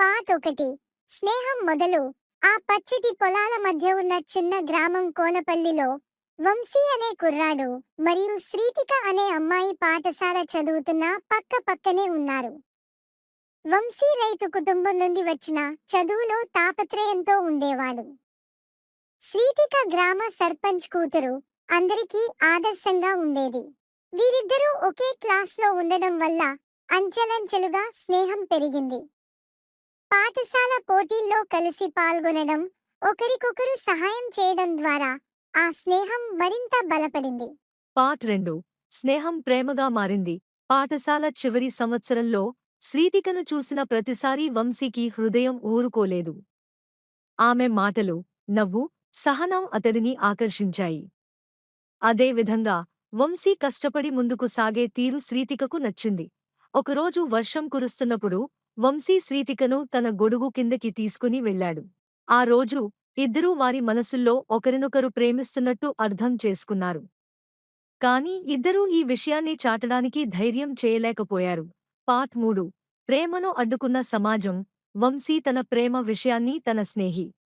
Part ఒకటి స్నేహం మొదలు. ఆ పచ్చటి పొలాల మధ్య ఉన్న చిన్న గ్రామం కోనపల్లిలో వంశీ అనే కుర్రాడు మరియు శ్రీతిక అనే అమ్మాయి పాఠశాల చదువుతున్న పక్క పక్కనే ఉన్నారు. వంశీ రైతు కుటుంబం నుండి వచ్చిన చదువులో తాపత్రయంతో ఉండేవాడు. శ్రీతిక గ్రామ సర్పంచ్ కూతురు అందరికీ ఆదర్శంగా ఉండేది. వీరిద్దరూ ఒకే క్లాస్లో ఉండడం వల్ల అంచెలంచెలుగా స్నేహం పెరిగింది. పాఠశాల పోటీల్లో కలిసి పాల్గొనడం ఒకరికొకరు సహాయం చేయడం ద్వారా ఆ స్నేహం మరింత బలపడింది. పార్ట్ రెండు. స్నేహం ప్రేమగా మారింది. పాఠశాల చివరి సంవత్సరంలో శ్రీతికను చూసిన ప్రతిసారీ వంశీకి హృదయం ఊరుకోలేదు. ఆమె మాటలు నవ్వు సహనం అతడిని ఆకర్షించాయి. అదేవిధంగా వంశీ కష్టపడి ముందుకు సాగే తీరు శ్రీతికకు నచ్చింది. ఒకరోజు వర్షం కురుస్తున్నప్పుడు వంశీ శ్రీతికను తన గొడుగు కిందకి తీసుకుని వెళ్ళాడు. ఆ రోజు ఇద్దరూ వారి మనసుల్లో ఒకరినొకరు ప్రేమిస్తున్నట్టు అర్థం చేసుకున్నారు. కాని ఇద్దరూ ఈ విషయాన్ని చాటడానికి ధైర్యం చేయలేకపోయారు. పార్ట్ మూడు. ప్రేమను అడ్డుకున్న సమాజం. వంశీ తన ప్రేమ విషయాన్ని తన స్నేహి.